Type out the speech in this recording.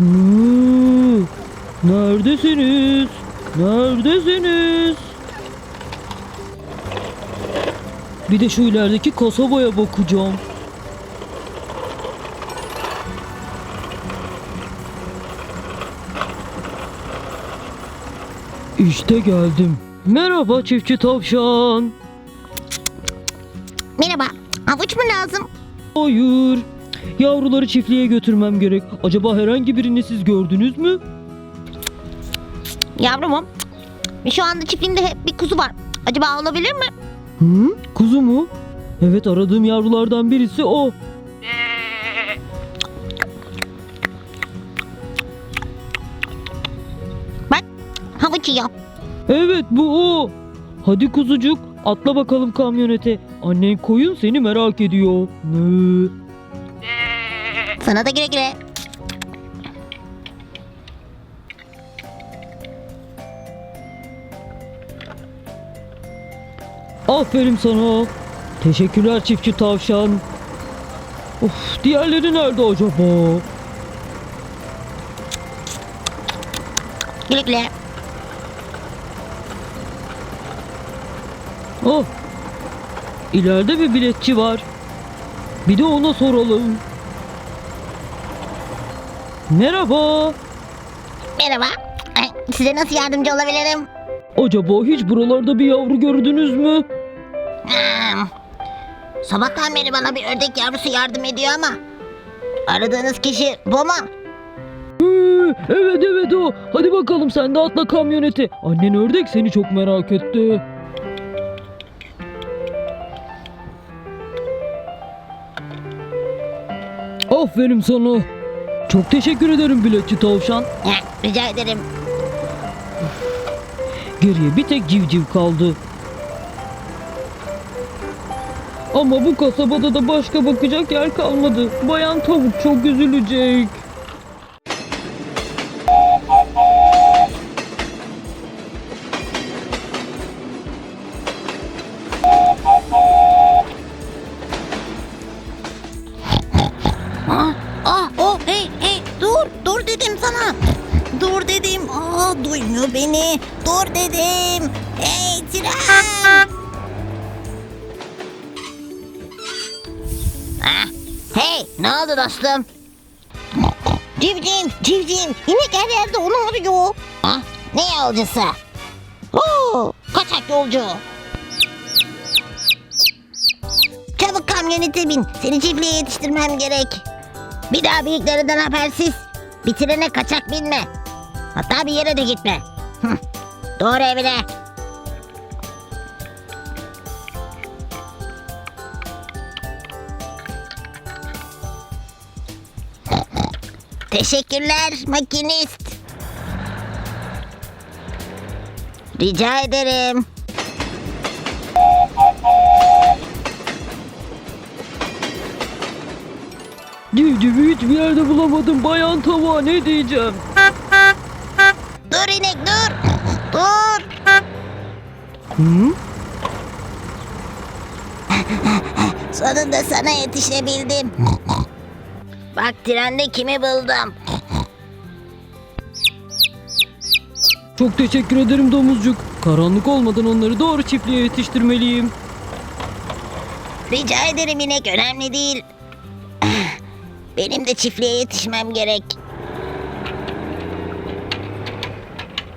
Hmm, neredesiniz? Neredesiniz? Bir de şu ilerideki kasabaya bakacağım. İşte geldim. Merhaba çiftçi tavşan. Merhaba. Havuç mu lazım? Hayır. Yavruları çiftliğe götürmem gerek. Acaba herhangi birini siz gördünüz mü? Yavrumum. Şu anda çiftliğimde hep bir kuzu var. Acaba olabilir mi? Hı? Kuzu mu? Evet aradığım yavrulardan birisi o. Bak havuç yiyor. Evet bu o. Hadi kuzucuk atla bakalım kamyonete. Annen koyun seni merak ediyor. Ne? Sana da güle güle. Aferin sana. Teşekkürler çiftçi tavşan. Of diğerleri nerede acaba? Güle güle. Oh. İleride bir biletçi var. Bir de ona soralım. Merhaba. Merhaba. Size nasıl yardımcı olabilirim? Acaba hiç buralarda bir yavru gördünüz mü? Hmm. Sabahtan beri bana bir ördek yavrusu yardım ediyor ama aradığınız kişi bu mu? Ee, evet evet o. Hadi bakalım sen de atla kamyonete. Annen ördek seni çok merak etti. Aferin sana. Çok teşekkür ederim biletçi tavşan. Heh, Rica ederim. Geriye bir tek civciv kaldı. Ama bu kasabada da başka bakacak yer kalmadı. Bayan tavuk çok üzülecek. Duymuyor beni. Dur dedim. Hey, tren. Ah, hey, ne oldu dostum? Civciv, civciv. İnek her yerde onu arıyor. Ah, ne yolcusu? Oo, kaçak yolcu. Çabuk kamyonete bin. Seni çiftliğe yetiştirmem gerek. Bir daha büyüklerinden habersiz. Bir trene kaçak binme. Hatta bir yere de gitme. Doğru evine. Teşekkürler makinist. Rica ederim. Civcivi hiçbir yerde bulamadım. Bayan tavuğa ne diyeceğim? Dur inek dur. Dur. Hı? Sonunda sana yetişebildim. Bak trende kimi buldum. Çok teşekkür ederim domuzcuk. Karanlık olmadan onları doğru çiftliğe yetiştirmeliyim. Rica ederim inek önemli değil. Benim de çiftliğe yetişmem gerek.